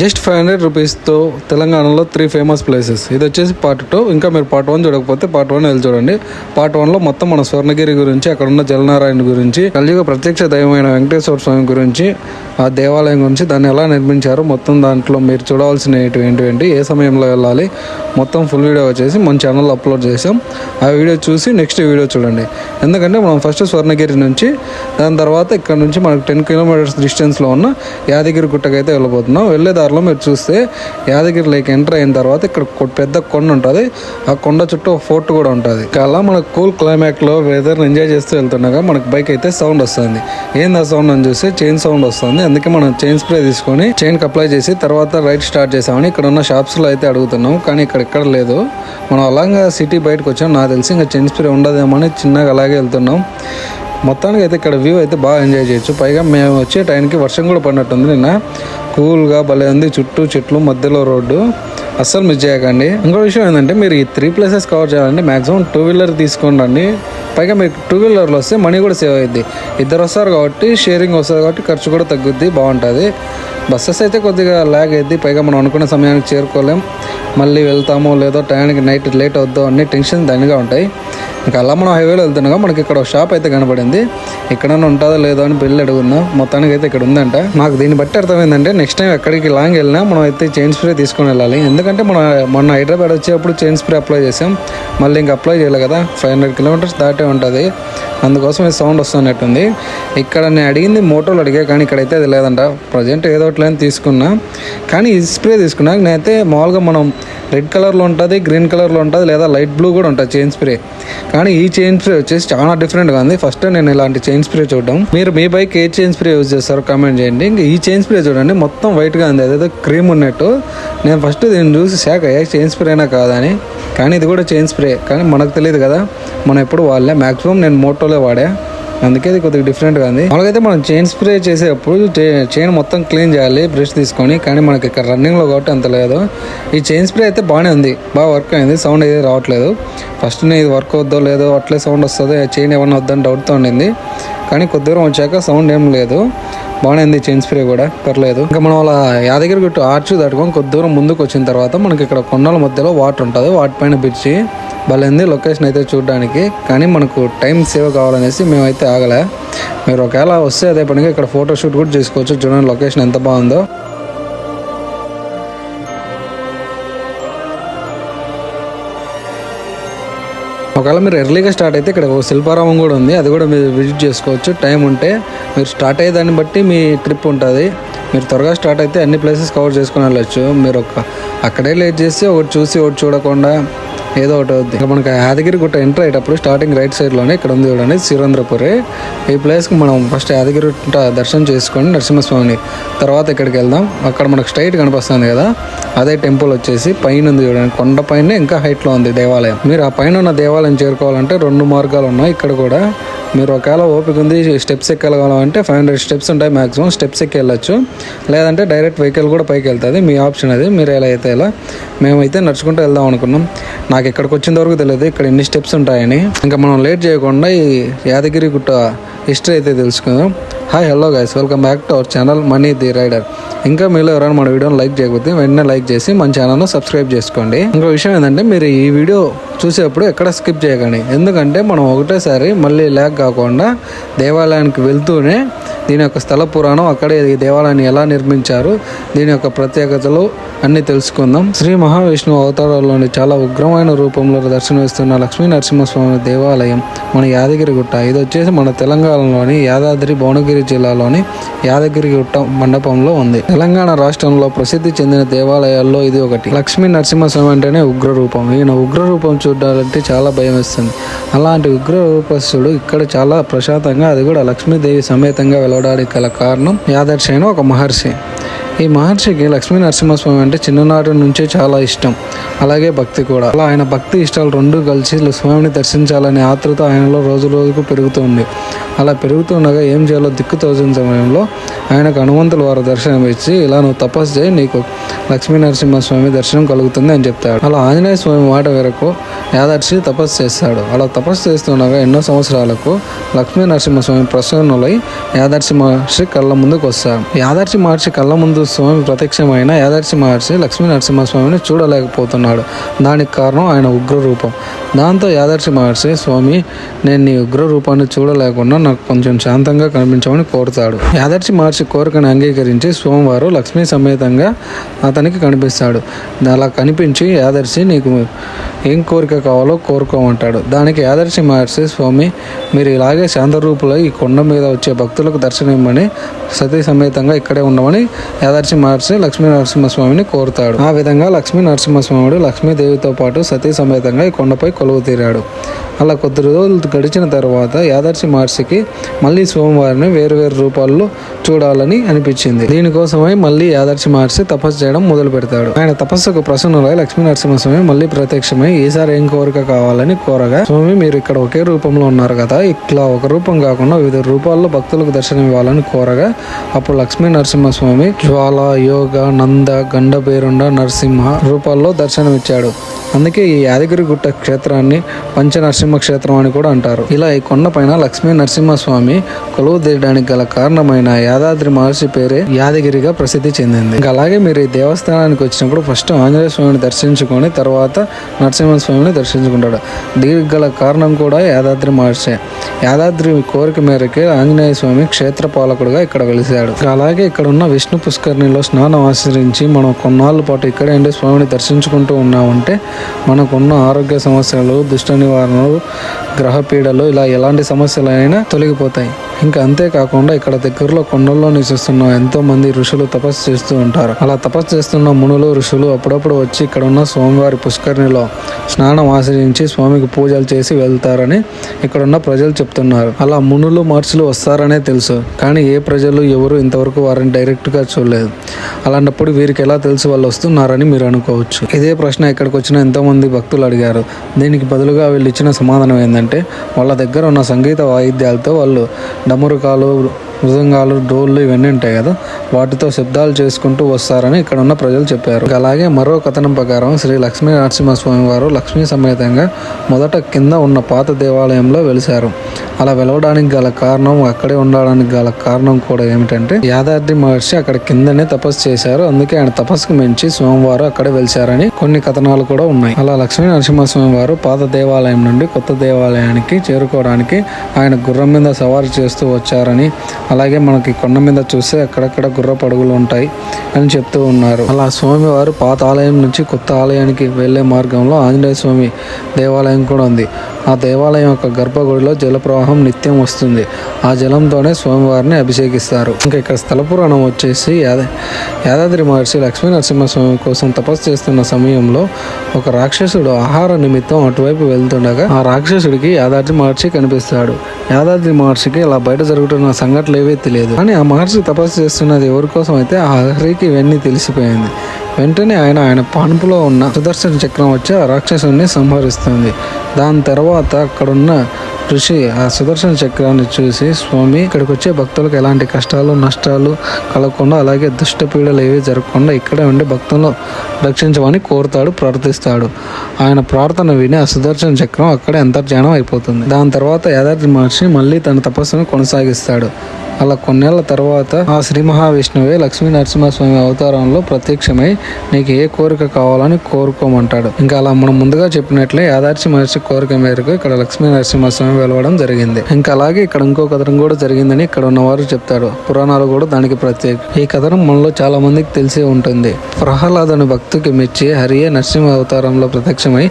Just five hundred రూపీస్తో తెలంగాణలో three famous places ఇది వచ్చేసి పార్ట్ టూ ఇంకా మీరు పార్ట్ వన్ చూడకపోతే పార్ట్ వన్ వెళ్ళి చూడండి. పార్ట్ వన్లో మొత్తం మన స్వర్ణగిరి గురించి అక్కడ ఉన్న జలనారాయణ గురించి కలియుగ ప్రత్యక్ష దైవమైన వెంకటేశ్వర స్వామి గురించి ఆ దేవాలయం గురించి దాన్ని ఎలా నిర్మించారు మొత్తం దాంట్లో మీరు చూడవలసిన ఏంటి ఏ సమయంలో వెళ్ళాలి మొత్తం ఫుల్ వీడియో వచ్చేసి మన ఛానల్లో అప్లోడ్ చేసాం ఆ వీడియో చూసి నెక్స్ట్ వీడియో చూడండి. ఎందుకంటే మనం ఫస్ట్ స్వర్ణగిరి నుంచి దాని తర్వాత ఇక్కడ నుంచి మనకు టెన్ కిలోమీటర్స్ డిస్టెన్స్లో ఉన్న యాదగిరి గుట్టకైతే వెళ్ళబోతున్నాం. వెళ్ళే దారిలో మీరు చూస్తే యాదగిరి లేక్ ఎంటర్ అయిన తర్వాత ఇక్కడ కొ- పెద్ద కొండ ఉంటుంది. ఆ కొండ చుట్టూ ఒక ఫోర్ట్ కూడా ఉంటుంది. అలా మనకు కూల్ క్లైమాక్లో వెదర్ని ఎంజాయ్ చేస్తూ వెళ్తుండగా మనకు బైక్ అయితే సౌండ్ వస్తుంది. ఏంది ఆ సౌండ్ అని చూస్తే చైన్ సౌండ్ వస్తుంది. అందుకే మనం చైన్ స్ప్రే తీసుకొని చైన్కి అప్లై చేసి తర్వాత రైట్ స్టార్ట్ చేసామని ఇక్కడ ఉన్న షాప్స్లో అయితే అడుగుతున్నాం. కానీ ఇక్కడ ఎక్కడ లేదు. మనం అలాగా సిటీ బయటకు వచ్చాం. నాకు తెలిసి ఇంకా చైన్ స్ప్రే ఉండదేమో అని చిన్నగా అలాగే వెళ్తున్నాం. మొత్తానికి అయితే ఇక్కడ వ్యూ అయితే బాగా ఎంజాయ్ చేయొచ్చు. పైగా మేము వచ్చే టైంకి వర్షం కూడా పడినట్టుంది నిన్న. కూల్గా భలే ఉంది. చుట్టూ చెట్లు మధ్యలో రోడ్డు. అస్సలు మిస్ చేయకండి. ఇంకో విషయం ఏంటంటే మీరు ఈ త్రీ ప్లేసెస్ కవర్ చేయాలంటే మ్యాక్సిమం టూ వీలర్ తీసుకోండి పైగా మీకు టూ వీలర్లో వస్తే మనీ కూడా సేవ్ అయ్యింది ఇద్దరు వస్తారు కాబట్టి షేరింగ్ వస్తుంది కాబట్టి ఖర్చు కూడా తగ్గుద్ది బాగుంటుంది. బస్సెస్ అయితే కొద్దిగా ల్యాగ్ అయింది పైగా మనం అనుకున్న సమయానికి చేరుకోలేం. మళ్ళీ వెళ్తామో లేదో టైంకి నైట్ లేట్ అవుద్దో అన్ని టెన్షన్ దానిగా ఉంటాయి. ఇంకా అలా మనం హైవేలో వెళ్తుండగా మనకి ఇక్కడ ఒక షాప్ అయితే కనబడింది. ఎక్కడైనా ఉంటుందో లేదో అని పెళ్ళి అడుగున్నా మొత్తానికి అయితే ఇక్కడ ఉందంట. నాకు దీన్ని బట్టి అర్థమైందంటే నెక్స్ట్ టైం ఎక్కడికి లాంగ్ వెళ్ళినా మనం అయితే చైన్ స్ప్రే తీసుకొని వెళ్ళాలి. ఎందుకంటే మనం మొన్న హైదరాబాద్ వచ్చేటప్పుడు చైన్ స్ప్రే అప్లై చేసాం మళ్ళీ ఇంకా అప్లై చేయాలి కదా. ఫైవ్ హండ్రెడ్ కిలోమీటర్స్ దాటే ఉంటుంది. అందుకోసం ఈ సౌండ్ వస్తున్నట్టుంది. ఇక్కడ నేను అడిగింది మోటోలు అడిగా కానీ ఇక్కడైతే అది లేదంట. ప్రజెంట్ ఏదో ఒకటి తీసుకున్నా. కానీ ఈ స్ప్రే తీసుకున్నా. నేనైతే మామూలుగా మనం రెడ్ కలర్లో ఉంటుంది గ్రీన్ కలర్లో ఉంటుంది లేదా లైట్ బ్లూ కూడా ఉంటుంది చైన్ స్ప్రే. కానీ ఈ చైన్ స్ప్రే వచ్చేసి చాలా డిఫరెంట్గా ఉంది. ఫస్ట్ నేను ఇలాంటి చైన్ స్ప్రే చూడడం. మీరు మీ బైక్ ఏ చైన్ స్ప్రే యూజ్ చేస్తారో కామెంట్ చేయండి. ఇంకా ఈ చైన్ స్ప్రే చూడండి. మొత్తం వైట్గా ఉంది. అదేదో క్రీమ్ ఉన్నట్టు. నేను ఫస్ట్ దీన్ని చూసి శాఖ ఏ చైన్ స్ప్రేనా కాదని. కానీ ఇది కూడా చైన్ స్ప్రే. కానీ మనకు తెలియదు కదా మనం ఎప్పుడు వాడలే. మ్యాక్సిమం నేను మోటోలే వాడా. అందుకే ఇది కొద్దిగా డిఫరెంట్గా ఉంది. మనకైతే మనం చైన్ స్ప్రే చేసేటప్పుడు చైన్ మొత్తం క్లీన్ చేయాలి బ్రష్ తీసుకొని కానీ మనకి ఇక్కడ రన్నింగ్లో కాబట్టి అంత లేదు. ఈ చైన్ స్ప్రే అయితే బాగానే ఉంది. బాగా వర్క్ అయింది. సౌండ్ అయితే రావట్లేదు. ఫస్ట్ నేను ఇది వర్క్ అవుద్దో లేదో అట్లే సౌండ్ వస్తుందో చైన్ ఏమన్నా వద్దని డౌట్తో ఉండింది. కానీ కొద్ది దూరం వచ్చాక సౌండ్ ఏం లేదు. బాగానేది చైన్ స్ప్రే కూడా పర్లేదు. ఇంకా మనం అలా యాదగిరి గుట్టు ఆర్చ్ దాటుకొని కొద్ది దూరం ముందుకు వచ్చిన తర్వాత మనకి ఇక్కడ కొండల మధ్యలో వాటర్ ఉంటుంది. వాటిపైన బ్రిడ్జి భలేంది లొకేషన్ అయితే చూడడానికి. కానీ మనకు టైం సేవ్ కావాలనేసి మేమైతే ఆగలే. మీరు ఒకవేళ వస్తే అదే పనిగా ఇక్కడ ఫోటోషూట్ కూడా చేసుకోవచ్చు. చూడండి లొకేషన్ ఎంత బాగుందో. ఒకవేళ మీరు ఎర్లీగా స్టార్ట్ అయితే ఇక్కడ ఒక శిల్పారామం కూడా ఉంది. అది కూడా మీరు విజిట్ చేసుకోవచ్చు. టైం ఉంటే మీరు స్టార్ట్ అయ్యే దాన్ని బట్టి మీ ట్రిప్ ఉంటుంది. మీరు త్వరగా స్టార్ట్ అయితే అన్ని ప్లేసెస్ కవర్ చేసుకుని వెళ్ళచ్చు. మీరు ఒక అక్కడే లేట్ చేసి ఒకటి చూసి ఒకటి చూడకుండా ఏదో ఒకటి అవుద్ది. ఇంకా మనకి యాదగిరి గుట్ట ఎంటర్ అయ్యేటప్పుడు స్టార్టింగ్ రైట్ సైడ్లోనే ఇక్కడ ఉంది చూడండి సిరంద్రపురి ఈ ప్లేస్కి మనం ఫస్ట్ యాదగిరి గుట్ట దర్శనం చేసుకొని నరసింహస్వామిని తర్వాత ఇక్కడికి వెళ్దాం. అక్కడ మనకు స్ట్రైట్ కనిపిస్తుంది కదా అదే టెంపుల్ వచ్చేసి పైన ఉంది చూడండి. కొండ పైన ఇంకా హైట్లో ఉంది దేవాలయం. మీరు ఆ పైన ఉన్న దేవాలయం చేరుకోవాలంటే రెండు మార్గాలు ఉన్నాయి ఇక్కడ కూడా. మీరు ఒకవేళ ఓపిక ఉంది స్టెప్స్ ఎక్కగలగాలంటే ఫైవ్ హండ్రెడ్ స్టెప్స్ ఉంటాయి మాక్సిమం స్టెప్స్ ఎక్కి వెళ్ళచ్చు. లేదంటే డైరెక్ట్ వెహికల్ కూడా పైకి వెళ్తుంది. మీ ఆప్షన్ అది. మీరు ఎలా అయితే ఎలా మేమైతే నడుచుకుంటూ వెళ్దాం అనుకున్నాం. నాకు ఇక్కడికి వచ్చిన వరకు తెలియదు. ఇక్కడ ఎన్ని స్టెప్స్ ఉంటాయని. ఇంకా మనం లేట్ చేయకుండా ఈ యాదగిరి గుట్ట హిస్టరీ అయితే తెలుసుకుందాం. Hi hello guys welcome back to our channel money the rider ఇంకా మీలో ఎవరైనా మన వీడియోని లైక్ చేయకపోతే వెంటనే లైక్ చేసి మన ఛానల్ను సబ్స్క్రైబ్ చేసుకోండి. ఇంకో విషయం ఏంటంటే మీరు ఈ వీడియో చూసేటప్పుడు ఎక్కడ స్కిప్ చేయకండి. ఎందుకంటే మనం ఒకటేసారి మళ్ళీ ల్యాక్ కాకుండా దేవాలయానికి వెళ్తూనే దీని యొక్క స్థల పురాణం అక్కడే ఈ దేవాలయాన్ని ఎలా నిర్మించారు దీని యొక్క ప్రత్యేకతలు అన్నీ తెలుసుకుందాం. శ్రీ మహావిష్ణువు అవతారాల్లోని చాలా ఉగ్రమైన రూపంలో దర్శనమిస్తున్న లక్ష్మీ నరసింహస్వామి దేవాలయం మన యాదగిరిగుట్ట ఇది వచ్చేసి మన తెలంగాణలోని యాదాద్రి భువనగిరి జిల్లాలోని యాదగిరి గుట్ట మండపంలో ఉంది. తెలంగాణ రాష్ట్రంలో ప్రసిద్ధి చెందిన దేవాలయాల్లో ఇది ఒకటి. లక్ష్మీ నరసింహస్వామి అంటేనే ఉగ్ర రూపం ఈయన ఉగ్ర రూపం చూడాలంటే చాలా భయం వేస్తుంది అలాంటి ఉగ్ర రూపస్థుడు ఇక్కడ చాలా ప్రశాంతంగా అది కూడా లక్ష్మీదేవి సమేతంగా వెలవడానికి గల కారణం యాదర్శి అయిన ఒక మహర్షి. ఈ మహర్షికి లక్ష్మీ నరసింహస్వామి అంటే చిన్ననాటి నుంచే చాలా ఇష్టం. అలాగే భక్తి కూడా. అలా ఆయన భక్తి ఇష్టాలు రెండు కలిసి స్వామిని దర్శించాలనే ఆతృత ఆయనలో రోజు రోజుకు పెరుగుతుంది. అలా పెరుగుతుండగా ఏం చేయాలో దిక్కు తోచిన సమయంలో ఆయనకు హనుమంతుల వారు దర్శనం ఇచ్చి ఇలా నువ్వు తపస్సు చేయి నీకు లక్ష్మీ నరసింహస్వామి దర్శనం కలుగుతుంది అని చెప్తాడు. అలా ఆంజనేయ స్వామి మాట వరకు యాదర్శి తపస్సు చేస్తాడు. అలా తపస్సు చేస్తుండగా ఎన్నో సంవత్సరాలకు లక్ష్మీ నరసింహస్వామి ప్రసన్నులై యాదర్శి మహర్షి కళ్ళ ముందుకు వస్తారు యాదర్శి మహర్షి కళ్ళ ముందు స్వామి ప్రత్యక్షమైన యాదర్శి మహర్షి లక్ష్మీ నరసింహస్వామిని చూడలేకపోతున్నాడు. దానికి కారణం ఆయన ఉగ్ర రూపం దాంతో యాదర్శి మహర్షి స్వామి నేను నీ ఉగ్ర రూపాన్ని చూడలేకుండా నాకు కొంచెం శాంతంగా కనిపించమని కోరుతాడు యాదర్శి మహర్షి కోరికను అంగీకరించి స్వామివారు లక్ష్మీ సమేతంగా అతనికి కనిపిస్తాడు. అలా కనిపించి యాదర్శి నీకు ఏం కోరిక కావాలో కోరుకోమంటాడు దానికి యాదర్శి మహర్షి స్వామి మీరు ఇలాగే శాంతరూపులో ఈ కొండ మీద వచ్చే భక్తులకు దర్శనం ఇవ్వమని సతీ సమేతంగా ఇక్కడే ఉండమని యాదర్శి మహర్షి లక్ష్మీ నరసింహస్వామిని కోరుతాడు. ఆ విధంగా లక్ష్మీ నరసింహస్వాముడు లక్ష్మీదేవితో పాటు సతీ సమేతంగా ఈ కొండపై కొలువు తీరాడు. అలా కొద్ది రోజులు గడిచిన తర్వాత యాదర్శి మహర్షికి మళ్ళీ స్వామివారిని వేరు వేరు రూపాల్లో చూడాలని అనిపించింది. దీనికోసమై మళ్ళీ యాదర్శి మహర్షి తపస్సు చేయడం మొదలు పెడతాడు. ఆయన తపస్సుకు ప్రసన్నులై లక్ష్మీ నరసింహస్వామి మళ్ళీ ప్రత్యక్షమై ఈసారి ఏం కోరిక కావాలని కోరగా స్వామి మీరు ఇక్కడ ఒకే రూపంలో ఉన్నారు కదా ఇట్లా ఒక రూపం కాకుండా వివిధ రూపాల్లో భక్తులకు దర్శనం ఇవ్వాలని కోరగా అప్పుడు లక్ష్మీ నరసింహస్వామి బాల యోగ నంద గండపేరుండ నరసింహ రూపాల్లో దర్శనమిచ్చాడు. అందుకే ఈ యాదగిరిగుట్ట క్షేత్రాన్ని పంచ నరసింహ క్షేత్రం అని కూడా అంటారు. ఇలా ఈ కొండపైన లక్ష్మీ నరసింహస్వామి కొలువు తీయడానికి గల కారణమైన యాదాద్రి మహర్షి పేరే యాదగిరిగా ప్రసిద్ధి చెందింది. ఇంకా అలాగే మీరు ఈ దేవస్థానానికి వచ్చినప్పుడు ఫస్ట్ ఆంజనేయ స్వామిని దర్శించుకొని తర్వాత నరసింహస్వామిని దర్శించుకుంటాడు. దీనికి గల కారణం కూడా యాదాద్రి మహర్షి. యాదాద్రి కోరిక మేరకే ఆంజనేయ స్వామి క్షేత్ర పాలకుడుగా ఇక్కడ వెలిశాడు. అలాగే ఇక్కడ ఉన్న విష్ణు పుష్కరిణిలో స్నానం ఆచరించి మనం కొన్నాళ్ళ పాటు ఇక్కడే ఉండి స్వామిని దర్శించుకుంటూ ఉన్నామంటే మనకున్న ఆరోగ్య సమస్యలు దుష్ట నివారణలు గ్రహపీడలు ఇలా ఎలాంటి సమస్యలైనా తొలగిపోతాయి. ఇంకా అంతేకాకుండా ఇక్కడ దగ్గరలో కొండల్లో నివసిస్తున్న ఎంతో మంది ఋషులు తపస్సు చేస్తూ ఉంటారు. అలా తపస్సు చేస్తున్న మునులు ఋషులు అప్పుడప్పుడు వచ్చి ఇక్కడ ఉన్న స్వామివారి పుష్కరిణిలో స్నానం ఆచరించి స్వామికి పూజలు చేసి వెళ్తారని ఇక్కడున్న ప్రజలు చెప్తున్నారు. అలా మునులు మహర్షులు వస్తారనే తెలుసు. కానీ ఏ ప్రజలు ఎవరు ఇంతవరకు వారిని డైరెక్ట్గా చూడలేదు. అలాంటప్పుడు వీరికి ఎలా తెలుసు వాళ్ళు వస్తున్నారని మీరు అనుకోవచ్చు. ఇదే ప్రశ్న ఇక్కడికి వచ్చిన ఎంతోమంది భక్తులు అడిగారు. దీనికి బదులుగా వీళ్ళు ఇచ్చిన సమాధానం ఏంటంటే వాళ్ళ దగ్గర ఉన్న సంగీత వాయిద్యాలతో వాళ్ళు డమరుకాలు మృదంగాలు డోళ్ళు ఇవన్నీ ఉంటాయి కదా. వాటితో శబ్దాలు చేసుకుంటూ వస్తారని ఇక్కడ ఉన్న ప్రజలు చెప్పారు. అలాగే మరో కథనం ప్రకారం శ్రీ లక్ష్మీ నరసింహస్వామి వారు లక్ష్మీ సమేతంగా మొదట కింద ఉన్న పాత దేవాలయంలో వెలిశారు. అలా వెలవడానికి గల కారణం అక్కడే ఉండడానికి గల కారణం కూడా ఏమిటంటే యాదాద్రి మహర్షి అక్కడ కిందనే తపస్సు చేశారు. అందుకే ఆయన తపస్సుకు మించి స్వామివారు అక్కడే వెలిశారని కొన్ని కథనాలు కూడా ఉన్నాయి. అలా లక్ష్మీ నరసింహస్వామి వారు పాత దేవాలయం నుండి కొత్త దేవాలయానికి చేరుకోవడానికి ఆయన గుర్రం మీద సవారీ చేస్తూ వచ్చారని అలాగే మనకి కొండ మీద చూస్తే అక్కడక్కడ గుర్ర పడుగులు ఉంటాయి అని చెప్తూ ఉన్నారు. అలా స్వామివారు పాత ఆలయం నుంచి కొత్త ఆలయానికి వెళ్ళే మార్గంలో ఆంజనేయ స్వామి దేవాలయం కూడా ఉంది. ఆ దేవాలయం యొక్క గర్భగుడిలో జలప్రవాహం నిత్యం వస్తుంది. ఆ జలంతోనే స్వామివారిని అభిషేకిస్తారు. ఇంకా ఇక్కడ స్థల పురాణం వచ్చేసి యాద యాదాద్రి మహర్షి లక్ష్మీ నరసింహస్వామి కోసం తపస్సు చేస్తున్న సమయంలో ఒక రాక్షసుడు ఆహార నిమిత్తం అటువైపు వెళ్తుండగా ఆ రాక్షసుడికి యాదాద్రి మహర్షి కనిపిస్తాడు. యాదాద్రి మహర్షికి ఇలా బయట జరుగుతున్న సంఘటనలు ఏవీ తెలియదు. కానీ ఆ మహర్షి తపస్సు చేస్తున్నది ఎవరి కోసం అయితే ఆ హరికి ఇవన్నీ తెలిసిపోయింది. వెంటనే ఆయన ఆయన పానుపులో ఉన్న సుదర్శన చక్రం వచ్చి ఆ రాక్షసుని సంహరిస్తుంది. దాని తర్వాత అక్కడున్న ఋషి ఆ సుదర్శన చక్రాన్ని చూసి స్వామి ఇక్కడికి వచ్చే భక్తులకు ఎలాంటి కష్టాలు నష్టాలు కలగకుండా అలాగే దుష్ట పీడలు ఏవి జరగకుండా ఇక్కడే ఉండి భక్తులను రక్షించమని కోరుతాడు ప్రార్థిస్తాడు. ఆయన ప్రార్థన విని ఆ సుదర్శన చక్రం అక్కడే అంతర్జానం అయిపోతుంది. దాని తర్వాత యాదాద్రి మహర్షి మళ్ళీ తన తపస్సును కొనసాగిస్తాడు. అలా కొన్నేళ్ళ తర్వాత ఆ శ్రీ మహావిష్ణువే లక్ష్మీ నరసింహస్వామి అవతారంలో ప్రత్యక్షమై నీకు ఏ కోరిక కావాలని కోరుకోమంటాడు. ఇంకా అలా మనం ముందుగా చెప్పినట్లే యాదార్చి మహర్షి కోరిక మేరకు ఇక్కడ లక్ష్మీ నరసింహస్వామి వెలవడం జరిగింది. ఇంకా అలాగే ఇక్కడ ఇంకో కథనం కూడా జరిగిందని ఇక్కడ ఉన్నవారు చెప్తాడు పురాణాలు కూడా దానికి ప్రత్యేక. ఈ కథనం మనలో చాలా మందికి తెలిసే ఉంటుంది. ప్రహ్లాదుని భక్తికి మెచ్చి హరియే నరసింహ అవతారంలో ప్రత్యక్షమై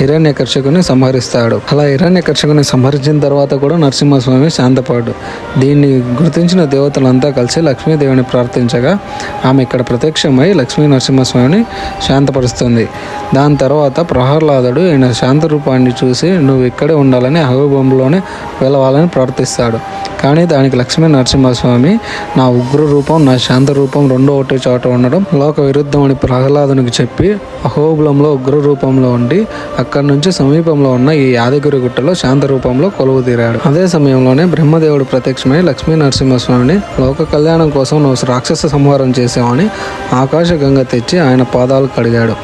హిరణ్యకర్షకుని సంహరిస్తాడు. అలా హిరణ్యకర్షకుని సంహరించిన తర్వాత కూడా నరసింహస్వామి శాంతపాడు. దీన్ని గుర్తించిన దేవతలంతా కలిసి లక్ష్మీదేవిని ప్రార్థించగా ఆమె ఇక్కడ ప్రత్యక్షమై లక్ష్మీ నరసింహస్వామిని శాంతపరుస్తుంది. దాని తర్వాత ప్రహ్లాదుడు ఈయన శాంత రూపాన్ని చూసి నువ్వు ఇక్కడే ఉండాలని అహోబొమ్మలోనే వెళ్ళవాలని ప్రార్థిస్తాడు. కానీ దానికి లక్ష్మీ నరసింహస్వామి నా ఉగ్ర రూపం నా శాంత రూపం రెండో ఒకటి చోట ఉండడం లోక విరుద్ధమని ప్రహ్లాదునికి చెప్పి అహోబులంలో ఉగ్ర రూపంలో ఉండి అక్కడి నుంచి సమీపంలో ఉన్న ఈ యాదగిరి గుట్టలో శాంత రూపంలో కొలువు తీరాడు. అదే సమయంలోనే బ్రహ్మదేవుడు ప్రత్యక్షమై లక్ష్మీ నరసింహ నరసింహస్వామిని లోక కళ్యాణం కోసం నువ్వు రాక్షస సంహారం చేసావని ఆకాశ గంగ తెచ్చి ఆయన పాదాలు కడిగాడు.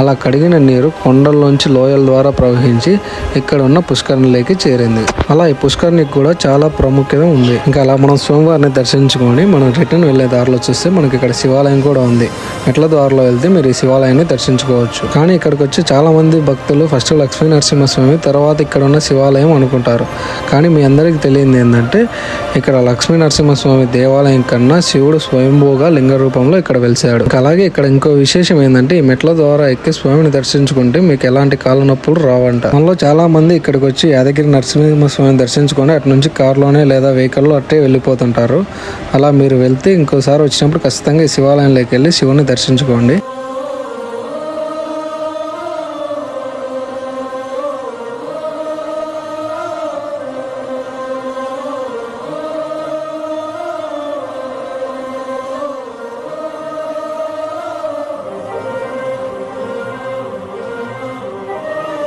అలా కడిగిన నీరు కొండల్లోంచి లోయల ద్వారా ప్రవహించి ఇక్కడ ఉన్న పుష్కరిణిలోకి చేరింది. అలా ఈ పుష్కరిణికి కూడా చాలా ప్రాముఖ్యత ఉంది. ఇంకా అలా మనం స్వామివారిని దర్శించుకొని మనం రిటర్న్ వెళ్ళే దారిలో చూస్తే మనకి ఇక్కడ శివాలయం కూడా ఉంది. మెట్ల ద్వారలో వెళ్తే మీరు ఈ శివాలయాన్ని దర్శించుకోవచ్చు. కానీ ఇక్కడికి వచ్చి చాలా మంది భక్తులు ఫస్ట్ లక్ష్మీ నరసింహస్వామి తర్వాత ఇక్కడ ఉన్న శివాలయం అనుకుంటారు. కానీ మీ అందరికీ తెలియంది ఏంటంటే ఇక్కడ లక్ష్మీ నరసింహస్వామి దేవాలయం కన్నా శివుడు స్వయంభూగా లింగ రూపంలో ఇక్కడ వెలిసాడు అలాగే ఇక్కడ ఇంకో విశేషం ఏంటంటే ఈ మెట్ల ద్వారా ఎక్కి స్వామిని దర్శించుకుంటే మీకు ఎలాంటి కాళ్ళ నొప్పులు రావంట. మనలో చాలా మంది ఇక్కడికి వచ్చి యాదగిరి నరసింహస్వామిని దర్శించుకొని అటు నుంచి కారులోనే లేదా వెహికల్లో అట్టే వెళ్ళిపోతుంటారు. అలా మీరు వెళ్తే ఇంకోసారి వచ్చినప్పుడు ఖచ్చితంగా ఈ శివాలయంలోకి వెళ్ళి శివుని దర్శించుకోండి.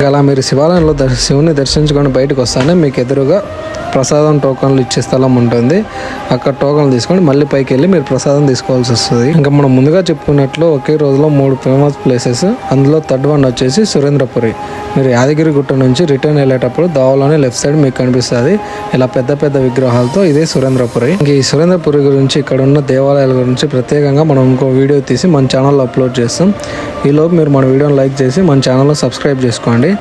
అలా మీరు శివాలయంలో దర్శ శివుని దర్శించుకొని బయటకు వస్తానే మీకు ఎదురుగా ప్రసాదం టోకన్లు ఇచ్చే స్థలం ఉంటుంది. అక్కడ టోకన్లు తీసుకొని మళ్ళీ పైకి వెళ్ళి మీరు ప్రసాదం తీసుకోవాల్సి వస్తుంది. ఇంకా మనం ముందుగా చెప్పుకున్నట్లు ఒకే రోజులో మూడు ఫేమస్ ప్లేసెస్. అందులో థర్డ్ వన్ వచ్చేసి సురేంద్రపురి. మీరు యాదగిరి గుట్ట నుంచి రిటర్న్ వెళ్ళేటప్పుడు దావలోనే లెఫ్ట్ సైడ్ మీకు కనిపిస్తుంది. ఇలా పెద్ద పెద్ద విగ్రహాలతో ఇదే సురేంద్రపురి. ఇంక ఈ సురేంద్రపురి గురించి ఇక్కడ ఉన్న దేవాలయాల గురించి ప్రత్యేకంగా మనం ఇంకో వీడియో తీసి మన ఛానల్లో అప్లోడ్ చేస్తాం. ఈలోపు మీరు మన వీడియోని లైక్ చేసి మన ఛానల్లో సబ్స్క్రైబ్ చేసుకోండి.